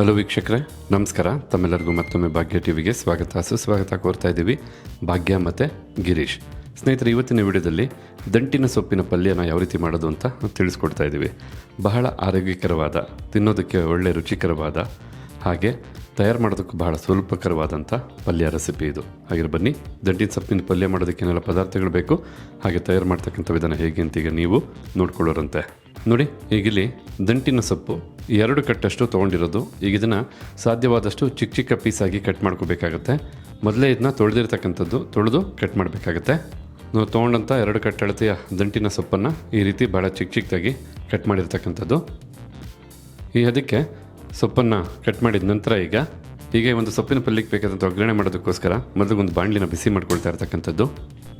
Hello ವೀಕ್ಷಕರೇ, ನಮಸ್ಕಾರ. ತಮ್ಮೆಲ್ಲರಿಗೂ ಮತ್ತೊಮ್ಮೆ ಭಾಗ್ಯ ಟಿವಿಗೆ ಸ್ವಾಗತ. ಸುಸ್ವಾಗತ ಕೋರ್ತಾ ಇದ್ದೀವಿ ಭಾಗ್ಯ ಮತ್ತು ಗಿರೀಶ್. ಸ್ನೇಹಿತರೆ, ಇವತ್ತಿನ ವಿಡಿಯೋದಲ್ಲಿ ದಂಟಿನ ಸೊಪ್ಪಿನ ಪಲ್ಯನ ಯಾವ ರೀತಿ ಮಾಡೋದು ಅಂತ ತಿಳಿಸ್ಕೊಡ್ತಾ ಇದ್ದೀವಿ. ಬಹಳ ಆರೋಗ್ಯಕರವಾದ, ತಿನ್ನೋದಕ್ಕೆ ಒಳ್ಳೆ ರುಚಿಕರವಾದ ಹಾಗೆ ತಯಾರು ಮಾಡೋದಕ್ಕೂ ಬಹಳ ಸುಲಭಕರವಾದಂಥ ಪಲ್ಯ ರೆಸಿಪಿ ಇದು. ಹಾಗೆ ಬನ್ನಿ ದಂಟಿನ ಸೊಪ್ಪಿನ ಪಲ್ಯ ಮಾಡೋದಕ್ಕೆ ಏನೆಲ್ಲ ಪದಾರ್ಥಗಳು ಬೇಕು, ಹಾಗೆ ತಯಾರು ಮಾಡ್ತಕ್ಕಂಥ ವಿಧಾನ ಹೇಗೆ ಅಂತ ಈಗ ನೀವು ನೋಡ್ಕೊಳ್ಳೋರಂತೆ. ನೋಡಿ, ಈಗಿಲ್ಲಿ ದಂಟಿನ ಸೊಪ್ಪು ಎರಡು ಕಟ್ಟಷ್ಟು ತೊಗೊಂಡಿರೋದು. ಈಗ ಇದನ್ನು ಸಾಧ್ಯವಾದಷ್ಟು ಚಿಕ್ಕ ಚಿಕ್ಕ ಪೀಸಾಗಿ ಕಟ್ ಮಾಡ್ಕೋಬೇಕಾಗತ್ತೆ. ಮೊದಲೇ ಇದನ್ನ ತೊಳೆದಿರ್ತಕ್ಕಂಥದ್ದು ತೊಳೆದು ಕಟ್ ಮಾಡಬೇಕಾಗತ್ತೆ. ನಾವು ತೊಗೊಂಡಂಥ ಎರಡು ಕಟ್ಟಳತೆಯ ದಂಟಿನ ಸೊಪ್ಪನ್ನು ಈ ರೀತಿ ಭಾಳ ಚಿಕ್ಕ ಚಿಕ್ಕದಾಗಿ ಕಟ್ ಮಾಡಿರ್ತಕ್ಕಂಥದ್ದು. ಈ ಅದಕ್ಕೆ ಸೊಪ್ಪನ್ನು ಕಟ್ ಮಾಡಿದ ನಂತರ ಈಗ ಈಗ ಒಂದು ಸೊಪ್ಪಿನ ಪಲ್ಯಕ್ಕೆ ಬೇಕಾದಂಥ ಒಗ್ಗರಣೆ ಮಾಡೋದಕ್ಕೋಸ್ಕರ ಮೊದಲು ಒಂದು ಬಾಣಲಿನ ಬಿಸಿ ಮಾಡ್ಕೊಳ್ತಾ ಇರ್ತಕ್ಕಂಥದ್ದು.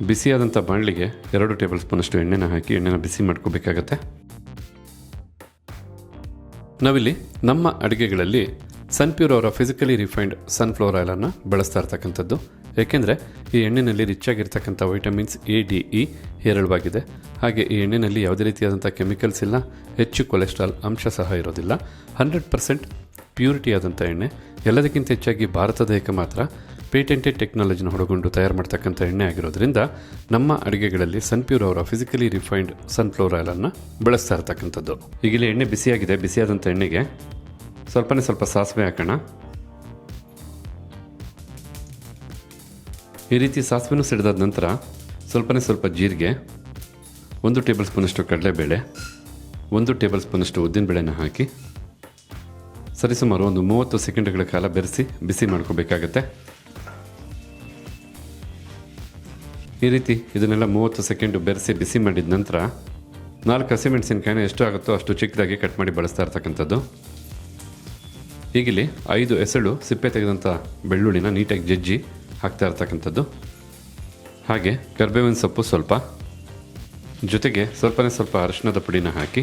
ಬಿಸಿಯಾದಂಥ ಬಾಣಲಿಗೆ ಎರಡು ಟೇಬಲ್ ಸ್ಪೂನಷ್ಟು ಎಣ್ಣೆನ ಹಾಕಿ ಎಣ್ಣೆನ ಬಿಸಿ ಮಾಡ್ಕೋಬೇಕಾಗತ್ತೆ. ನಾವಿಲ್ಲಿ ನಮ್ಮ ಅಡುಗೆಗಳಲ್ಲಿ ಸನ್ಪ್ಯೂರ್ ಅವರ ಫಿಸಿಕಲಿ ರಿಫೈನ್ಡ್ ಸನ್ಫ್ಲವರ್ ಆಯಿಲನ್ನು ಬಳಸ್ತಾ ಇರ್ತಕ್ಕಂಥದ್ದು. ಏಕೆಂದರೆ ಈ ಎಣ್ಣೆಯಲ್ಲಿ ರಿಚ್ ಆಗಿರ್ತಕ್ಕಂಥ ವೈಟಮಿನ್ಸ್ ಎ ಡಿ ಇ ಹೇರಳವಾಗಿದೆ. ಹಾಗೆ ಈ ಎಣ್ಣೆಯಲ್ಲಿ ಯಾವುದೇ ರೀತಿಯಾದಂಥ ಕೆಮಿಕಲ್ಸ್ ಇಲ್ಲ. ಹೆಚ್ಚು ಕೊಲೆಸ್ಟ್ರಾಲ್ ಅಂಶ ಸಹ ಇರೋದಿಲ್ಲ. ಹಂಡ್ರೆಡ್ ಪರ್ಸೆಂಟ್ ಪ್ಯೂರಿಟಿ ಆದಂಥ ಎಣ್ಣೆ. ಎಲ್ಲದಕ್ಕಿಂತ ಹೆಚ್ಚಾಗಿ ಭಾರತದ ಏಕ ಮಾತ್ರ ಪೇಟೆಂಟೆಡ್ ಟೆಕ್ನಾಲಜಿನ ಹೊಡಗೊಂಡು ತಯಾರು ಮಾಡ್ತಕ್ಕಂಥ ಎಣ್ಣೆ ಆಗಿರೋದ್ರಿಂದ ನಮ್ಮ ಅಡುಗೆಗಳಲ್ಲಿ ಸನ್ಪ್ಯೂರ್ ಅವರ ಫಿಸಿಕಲಿ ರಿಫೈನ್ಡ್ ಸನ್ಫ್ಲವರ್ ಆಯಿಲನ್ನು ಬಳಸ್ತಾ ಇರ್ತಕ್ಕಂಥದ್ದು. ಈಗ ಇಲ್ಲಿ ಎಣ್ಣೆ ಬಿಸಿಯಾಗಿದೆ. ಬಿಸಿಯಾದಂಥ ಎಣ್ಣೆಗೆ ಸ್ವಲ್ಪನೇ ಸ್ವಲ್ಪ ಸಾಸಿವೆ ಹಾಕೋಣ. ಈ ರೀತಿ ಸಾಸಿವೆನೂ ಸಿಡಿದಾದ ನಂತರ ಸ್ವಲ್ಪನೇ ಸ್ವಲ್ಪ ಜೀರಿಗೆ, ಒಂದು ಟೇಬಲ್ ಸ್ಪೂನಷ್ಟು ಕಡಲೆಬೇಳೆ, ಒಂದು ಟೇಬಲ್ ಸ್ಪೂನಷ್ಟು ಉದ್ದಿನಬೇಳೆನ ಹಾಕಿ ಸರಿಸುಮಾರು ಒಂದು ಮೂವತ್ತು ಸೆಕೆಂಡ್ಗಳ ಕಾಲ ಬೆರೆಸಿ ಬಿಸಿ ಮಾಡ್ಕೋಬೇಕಾಗತ್ತೆ. ಈ ರೀತಿ ಇದನ್ನೆಲ್ಲ ಮೂವತ್ತು ಸೆಕೆಂಡು ಬೆರೆಸಿ ಬಿಸಿ ಮಾಡಿದ ನಂತರ ನಾಲ್ಕು ಹಸಿಮೆಣಸಿನ್ಕಾಯಿನ ಎಷ್ಟು ಆಗುತ್ತೋ ಅಷ್ಟು ಚಿಕ್ಕದಾಗಿ ಕಟ್ ಮಾಡಿ ಬಳಸ್ತಾ ಇರ್ತಕ್ಕಂಥದ್ದು. ಈಗಿಲ್ಲಿ ಐದು ಎಸಳು ಸಿಪ್ಪೆ ತೆಗೆದಂಥ ಬೆಳ್ಳುಳ್ಳಿನ ನೀಟಾಗಿ ಜಜ್ಜಿ ಹಾಕ್ತಾ ಇರ್ತಕ್ಕಂಥದ್ದು. ಹಾಗೆ ಕರ್ಬೇವಿನ ಸೊಪ್ಪು ಸ್ವಲ್ಪ. ಜೊತೆಗೆ ಸ್ವಲ್ಪನೇ ಸ್ವಲ್ಪ ಅರಿಶಿಣದ ಪುಡಿನ ಹಾಕಿ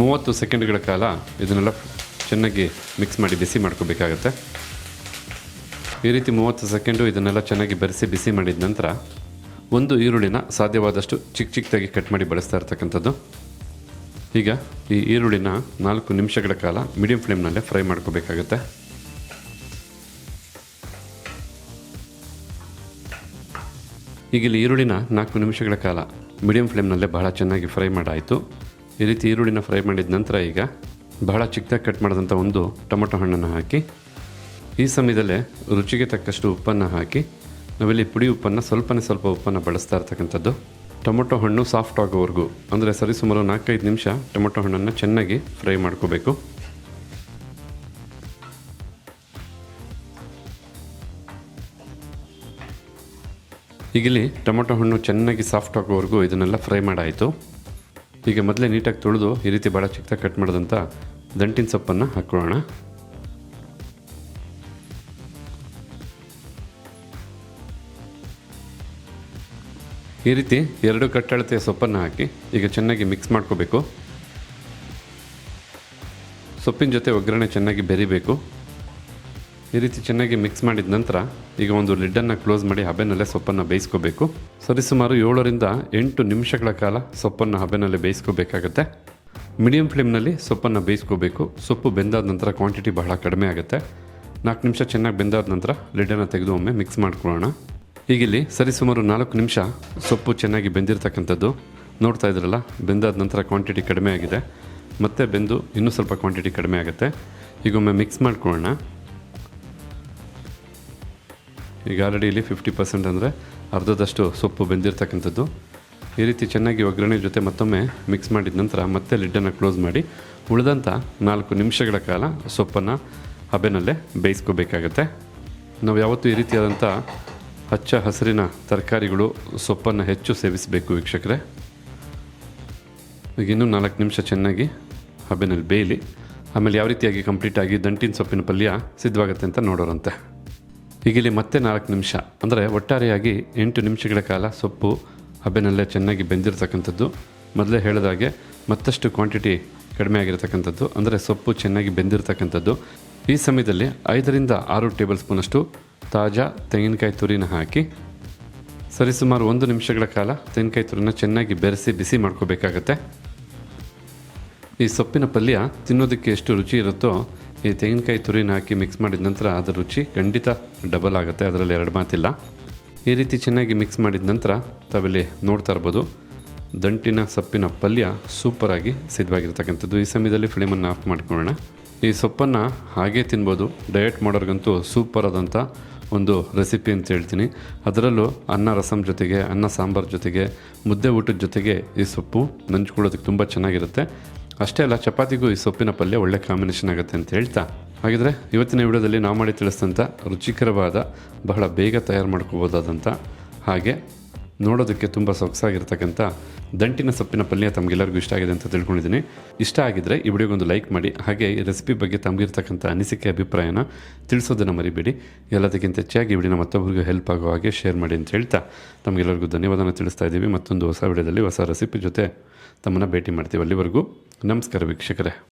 ಮೂವತ್ತು ಸೆಕೆಂಡ್ಗಳ ಕಾಲ ಇದನ್ನೆಲ್ಲ ಚೆನ್ನಾಗಿ ಮಿಕ್ಸ್ ಮಾಡಿ ಬಿಸಿ ಮಾಡ್ಕೋಬೇಕಾಗತ್ತೆ. ಈ ರೀತಿ ಮೂವತ್ತು ಸೆಕೆಂಡು ಇದನ್ನೆಲ್ಲ ಚೆನ್ನಾಗಿ ಬೆರೆಸಿ ಬಿಸಿ ಮಾಡಿದ ನಂತರ ಒಂದು ಈರುಳ್ಳಿನ ಸಾಧ್ಯವಾದಷ್ಟು ಚಿಕ್ಕ ಚಿಕ್ಕದಾಗಿ ಕಟ್ ಮಾಡಿ ಬಳಸ್ತಾ ಇರ್ತಕ್ಕಂಥದ್ದು. ಈಗ ಈ ಈರುಳ್ಳಿನ ನಾಲ್ಕು ನಿಮಿಷಗಳ ಕಾಲ ಮೀಡಿಯಂ ಫ್ಲೇಮ್ನಲ್ಲೇ ಫ್ರೈ ಮಾಡ್ಕೋಬೇಕಾಗುತ್ತೆ. ಈಗ ಇಲ್ಲಿ ಈರುಳ್ಳಿನ ನಾಲ್ಕು ನಿಮಿಷಗಳ ಕಾಲ ಮೀಡಿಯಂ ಫ್ಲೇಮ್ನಲ್ಲೇ ಬಹಳ ಚೆನ್ನಾಗಿ ಫ್ರೈ ಮಾಡಾಯಿತು. ಈ ರೀತಿ ಈರುಳ್ಳಿನ ಫ್ರೈ ಮಾಡಿದ ನಂತರ ಈಗ ಬಹಳ ಚಿಕ್ಕದಾಗಿ ಕಟ್ ಮಾಡಿದಂಥ ಒಂದು ಟೊಮೊಟೊ ಹಣ್ಣನ್ನು ಹಾಕಿ, ಈ ಸಮಯದಲ್ಲೇ ರುಚಿಗೆ ತಕ್ಕಷ್ಟು ಉಪ್ಪನ್ನು ಹಾಕಿ, ನಾವಿಲ್ಲಿ ಪುಡಿ ಉಪ್ಪನ್ನು ಸ್ವಲ್ಪನೇ ಸ್ವಲ್ಪ ಉಪ್ಪನ್ನು ಬಳಸ್ತಾ ಇರ್ತಕ್ಕಂಥದ್ದು. ಟೊಮೊಟೊ ಹಣ್ಣು ಸಾಫ್ಟ್ ಆಗೋವರೆಗೂ, ಅಂದರೆ ಸರಿಸುಮಾರು ನಾಲ್ಕೈದು ನಿಮಿಷ ಟೊಮೊಟೊ ಹಣ್ಣನ್ನು ಚೆನ್ನಾಗಿ ಫ್ರೈ ಮಾಡ್ಕೋಬೇಕು. ಈಗಿಲ್ಲಿ ಟೊಮೊಟೊ ಹಣ್ಣು ಚೆನ್ನಾಗಿ ಸಾಫ್ಟ್ ಆಗೋವರೆಗೂ ಇದನ್ನೆಲ್ಲ ಫ್ರೈ ಮಾಡಾಯಿತು. ಈಗ ಮೊದಲೇ ನೀಟಾಗಿ ತೊಳೆದು ಈ ರೀತಿ ಭಾಳ ಚಿಕ್ಕದಾಗಿ ಕಟ್ ಮಾಡಿದಂಥ ದಂಟಿನ ಸೊಪ್ಪನ್ನು ಹಾಕ್ಕೊಳ್ಳೋಣ ಈ ರೀತಿ ಎರಡು ಕಟ್ಟಳತೆಯ ಸೊಪ್ಪನ್ನು ಹಾಕಿ ಈಗ ಚೆನ್ನಾಗಿ ಮಿಕ್ಸ್ ಮಾಡ್ಕೋಬೇಕು. ಸೊಪ್ಪಿನ ಜೊತೆ ಒಗ್ಗರಣೆ ಚೆನ್ನಾಗಿ ಬೆರಿಬೇಕು. ಈ ರೀತಿ ಚೆನ್ನಾಗಿ ಮಿಕ್ಸ್ ಮಾಡಿದ ನಂತರ ಈಗ ಒಂದು ಲಿಡ್ಡನ್ನು ಕ್ಲೋಸ್ ಮಾಡಿ ಹಬೆನಲ್ಲೇ ಸೊಪ್ಪನ್ನು ಬೇಯಿಸ್ಕೋಬೇಕು. ಸರಿಸುಮಾರು ಏಳರಿಂದ ಎಂಟು ನಿಮಿಷಗಳ ಕಾಲ ಸೊಪ್ಪನ್ನು ಹಬೆನಲ್ಲೇ ಬೇಯಿಸ್ಕೋಬೇಕಾಗತ್ತೆ. ಮೀಡಿಯಂ ಫ್ಲೇಮ್ನಲ್ಲಿ ಸೊಪ್ಪನ್ನು ಬೇಯಿಸ್ಕೋಬೇಕು. ಸೊಪ್ಪು ಬೆಂದಾದ ನಂತರ ಕ್ವಾಂಟಿಟಿ ಬಹಳ ಕಡಿಮೆ ಆಗುತ್ತೆ. ನಾಲ್ಕು ನಿಮಿಷ ಚೆನ್ನಾಗಿ ಬೆಂದಾದ ನಂತರ ಲಿಡ್ಡನ್ನು ತೆಗೆದು ಒಮ್ಮೆ ಮಿಕ್ಸ್ ಮಾಡ್ಕೊಳ್ಳೋಣ. ಈಗಿಲ್ಲಿ ಸರಿಸುಮಾರು ನಾಲ್ಕು ನಿಮಿಷ ಸೊಪ್ಪು ಚೆನ್ನಾಗಿ ಬೆಂದಿರ್ತಕ್ಕಂಥದ್ದು. ನೋಡ್ತಾ ಇದ್ರಲ್ಲ, ಬೆಂದಾದ ನಂತರ ಕ್ವಾಂಟಿಟಿ ಕಡಿಮೆ ಆಗಿದೆ. ಮತ್ತೆ ಬೆಂದು ಇನ್ನೂ ಸ್ವಲ್ಪ ಕ್ವಾಂಟಿಟಿ ಕಡಿಮೆ ಆಗುತ್ತೆ. ಈಗೊಮ್ಮೆ ಮಿಕ್ಸ್ ಮಾಡ್ಕೊಳ್ಳೋಣ. ಈಗ ಆಲ್ರೆಡಿ ಇಲ್ಲಿ ಫಿಫ್ಟಿ ಪರ್ಸೆಂಟ್ ಅಂದರೆ ಅರ್ಧದಷ್ಟು ಸೊಪ್ಪು ಬೆಂದಿರ್ತಕ್ಕಂಥದ್ದು. ಈ ರೀತಿ ಚೆನ್ನಾಗಿ ಒಗ್ಗರಣೆ ಜೊತೆ ಮತ್ತೊಮ್ಮೆ ಮಿಕ್ಸ್ ಮಾಡಿದ ನಂತರ ಮತ್ತೆ ಲಿಡ್ಡನ್ನು ಕ್ಲೋಸ್ ಮಾಡಿ ಉಳಿದಂಥ ನಾಲ್ಕು ನಿಮಿಷಗಳ ಕಾಲ ಸೊಪ್ಪನ್ನು ಹಬೆನಲ್ಲೇ ಬೇಯಿಸ್ಕೋಬೇಕಾಗತ್ತೆ. ನಾವು ಯಾವತ್ತೂ ಈ ರೀತಿಯಾದಂಥ ಹಚ್ಚ ಹಸಿರಿನ ತರಕಾರಿಗಳು ಸೊಪ್ಪನ್ನು ಹೆಚ್ಚು ಸೇವಿಸಬೇಕು ವೀಕ್ಷಕರೇ. ಈಗ ಇನ್ನೂ ನಾಲ್ಕು ನಿಮಿಷ ಚೆನ್ನಾಗಿ ಹಬೆನಲ್ಲಿ ಬೇಯಲಿ. ಆಮೇಲೆ ಯಾವ ರೀತಿಯಾಗಿ ಕಂಪ್ಲೀಟಾಗಿ ದಂಟಿನ ಸೊಪ್ಪಿನ ಪಲ್ಯ ಸಿದ್ಧವಾಗುತ್ತೆ ಅಂತ ನೋಡೋರಂತೆ. ಈಗ ಇಲ್ಲಿ ಮತ್ತೆ ನಾಲ್ಕು ನಿಮಿಷ. ಅಂದರೆ ಒಟ್ಟಾರೆಯಾಗಿ ಎಂಟು ನಿಮಿಷಗಳ ಕಾಲ ಸೊಪ್ಪು ಹಬ್ಬೆನಲ್ಲೇ ಚೆನ್ನಾಗಿ ಬೆಂದಿರತಕ್ಕಂಥದ್ದು. ಮೊದಲೇ ಹೇಳಿದಾಗೆ ಮತ್ತಷ್ಟು ಕ್ವಾಂಟಿಟಿ ಕಡಿಮೆ ಆಗಿರತಕ್ಕಂಥದ್ದು. ಅಂದರೆ ಸೊಪ್ಪು ಚೆನ್ನಾಗಿ ಬೆಂದಿರತಕ್ಕಂಥದ್ದು. ಈ ಸಮಯದಲ್ಲಿ ಐದರಿಂದ ಆರು ಟೇಬಲ್ ಸ್ಪೂನಷ್ಟು ತಾಜಾ ತೆಂಗಿನಕಾಯಿ ತುರಿನ ಹಾಕಿ ಸರಿಸುಮಾರು ಒಂದು ನಿಮಿಷಗಳ ಕಾಲ ತೆಂಗಿನಕಾಯಿ ತುರಿನ ಚೆನ್ನಾಗಿ ಬೆರೆಸಿ ಬಿಸಿ ಮಾಡ್ಕೋಬೇಕಾಗತ್ತೆ. ಈ ಸೊಪ್ಪಿನ ಪಲ್ಯ ತಿನ್ನೋದಕ್ಕೆ ಎಷ್ಟು ರುಚಿ ಇರುತ್ತೋ ಈ ತೆಂಗಿನಕಾಯಿ ತುರಿನ ಹಾಕಿ ಮಿಕ್ಸ್ ಮಾಡಿದ ನಂತರ ಅದರ ರುಚಿ ಖಂಡಿತ ಡಬಲ್ ಆಗುತ್ತೆ. ಅದರಲ್ಲಿ ಎರಡು ಮಾತಿಲ್ಲ. ಈ ರೀತಿ ಚೆನ್ನಾಗಿ ಮಿಕ್ಸ್ ಮಾಡಿದ ನಂತರ ತಾವಿಲ್ಲಿ ನೋಡ್ತಾ ಇರ್ಬೋದು, ದಂಟಿನ ಸೊಪ್ಪಿನ ಪಲ್ಯ ಸೂಪರಾಗಿ ಸಿದ್ಧವಾಗಿರ್ತಕ್ಕಂಥದ್ದು. ಈ ಸಮಯದಲ್ಲಿ ಫ್ಲೇಮನ್ನು ಆಫ್ ಮಾಡ್ಕೊಳ್ಳೋಣ. ಈ ಸೊಪ್ಪನ್ನು ಹಾಗೇ ತಿನ್ಬೋದು. ಡಯಟ್ ಮಾಡೋರ್ಗಂತೂ ಸೂಪರ್ ಆದಂಥ ಒಂದು ರೆಸಿಪಿ ಅಂತ ಹೇಳ್ತೀನಿ. ಅದರಲ್ಲೂ ಅನ್ನ, ರಸಂ ಜೊತೆಗೆ, ಅನ್ನ, ಸಾಂಬಾರ್ ಜೊತೆಗೆ, ಮುದ್ದೆ ಊಟದ ಜೊತೆಗೆ ಈ ಸೊಪ್ಪು ನಂಚ್ಕೊಳ್ಳೋದಕ್ಕೆ ತುಂಬ ಚೆನ್ನಾಗಿರುತ್ತೆ. ಅಷ್ಟೇ ಅಲ್ಲ, ಚಪಾತಿಗೂ ಈ ಸೊಪ್ಪಿನ ಪಲ್ಯ ಒಳ್ಳೆ ಕಾಂಬಿನೇಷನ್ ಆಗುತ್ತೆ ಅಂತ ಹೇಳ್ತಾ. ಹಾಗಿದ್ರೆ ಇವತ್ತಿನ ವಿಡಿಯೋದಲ್ಲಿ ನಾವು ಮಾಡಿ ತಿಳಿಸಿದಂಥ ರುಚಿಕರವಾದ, ಬಹಳ ಬೇಗ ತಯಾರು ಮಾಡ್ಕೋಬೋದಾದಂಥ ಹಾಗೆ ನೋಡೋದಕ್ಕೆ ತುಂಬ ಸೊಗಸಾಗಿರ್ತಕ್ಕಂಥ ದಂಟಿನ ಸೊಪ್ಪಿನ ಪಲ್ಯ ತಮಗೆಲ್ಲರಿಗೂ ಇಷ್ಟ ಆಗಿದೆ ಅಂತ ತಿಳ್ಕೊಂಡಿದ್ದೀನಿ. ಇಷ್ಟ ಆಗಿದ್ದರೆ ಈ ವಿಡಿಯೋಗೊಂದು ಲೈಕ್ ಮಾಡಿ, ಹಾಗೆ ಈ ರೆಸಿಪಿ ಬಗ್ಗೆ ತಮಗಿರ್ತಕ್ಕಂಥ ಅನಿಸಿಕೆ, ಅಭಿಪ್ರಾಯನ ತಿಳಿಸೋದನ್ನು ಮರಿಬೇಡಿ. ಎಲ್ಲದಕ್ಕಿಂತ ಹೆಚ್ಚಾಗಿ ವಿಡಿಯೋನ ಮತ್ತೊಬ್ಬರಿಗೂ ಹೆಲ್ಪ್ ಆಗೋ ಹಾಗೆ ಶೇರ್ ಮಾಡಿ ಅಂತ ಹೇಳ್ತಾ. ತಮಗೆಲ್ಲರಿಗೂ ಧನ್ಯವಾದನ ತಿಳಿಸ್ತಾ ಇದ್ದೀವಿ. ಮತ್ತೊಂದು ಹೊಸ ವಿಡಿಯೋದಲ್ಲಿ ಹೊಸ ರೆಸಿಪಿ ಜೊತೆ ತಮ್ಮನ್ನು ಭೇಟಿ ಮಾಡ್ತೀವಿ ಅಲ್ಲಿವರೆಗೂ. ನಮಸ್ಕಾರ ವೀಕ್ಷಕರೇ.